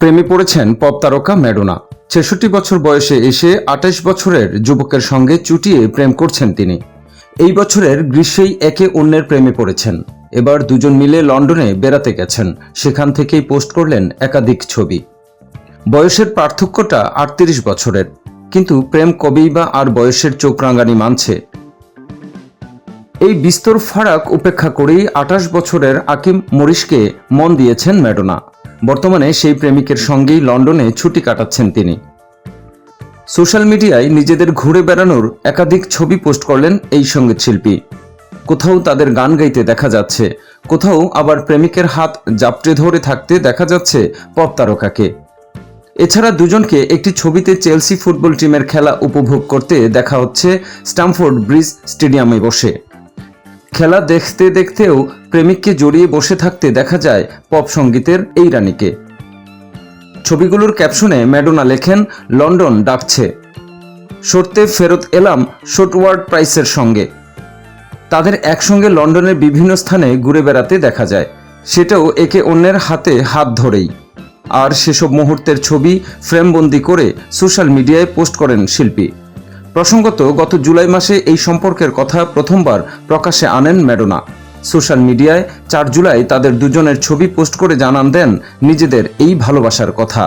প্রেমে পড়েছেন পপ তারকা ম্যাডোনা। ছেষট্টি বছর বয়সে এসে আঠাশ বছরের যুবকের সঙ্গে চুটিয়ে প্রেম করছেন তিনি। এই বছরের গ্রীষ্মেই একে অন্যের প্রেমে পড়েছেন। এবার দুজন মিলে লন্ডনে বেড়াতে গেছেন। সেখান থেকেই পোস্ট করলেন একাধিক ছবি। বয়সের পার্থক্যটা আটত্রিশ বছরের। কিন্তু প্রেম কবেই বা আর বয়সের চোখ রাঙানি মানছে? এই বিস্তর ফারাক উপেক্ষা করেই আঠাশ বছরের আকিম মরিশকে মন দিয়েছেন ম্যাডোনা। বর্তমানে সেই প্রেমিকের সঙ্গেই লন্ডনে ছুটি কাটাচ্ছেন তিনি। সোশ্যাল মিডিয়ায় নিজেদের ঘুরে বেড়ানোর একাধিক ছবি পোস্ট করলেন এই সংগীত শিল্পী কোথাও তাদের গান গাইতে দেখা যাচ্ছে, কোথাও আবার প্রেমিকের হাত জাপটে ধরে থাকতে দেখা যাচ্ছে পপ তারকাকে এছাড়া দুজনকে একটি ছবিতে চেলসি ফুটবল টিমের খেলা উপভোগ করতে দেখা হচ্ছে স্টামফোর্ড ব্রিজ স্টেডিয়ামে বসে। খেলা দেখতে দেখতেও প্রেমিককে জড়িয়ে বসে থাকতে দেখা যায় পপ সঙ্গীতের এই রানীকে। ছবিগুলোর ক্যাপশনে ম্যাডোনা লেখেন, লন্ডন ডাকছে। সরতে ফেরত এলাম শোটওয়ার্ড প্রাইসের সঙ্গে। তাদের একসঙ্গে লন্ডনের বিভিন্ন স্থানে ঘুরে বেড়াতে দেখা যায়। সেটাও একে অন্যের হাতে হাত ধরেই। আর সেসব মুহূর্তের ছবি ফ্রেমবন্দি করে সোশ্যাল মিডিয়ায় পোস্ট করেন শিল্পী। প্রসঙ্গত, গত জুলাই মাসে এই সম্পর্কের কথা প্রথমবার প্রকাশে আনেন ম্যাডোনা। সোশ্যাল মিডিয়ায় চার জুলাই তাদের দুজনের ছবি পোস্ট করে জানান দেন নিজেদের এই ভালোবাসার কথা।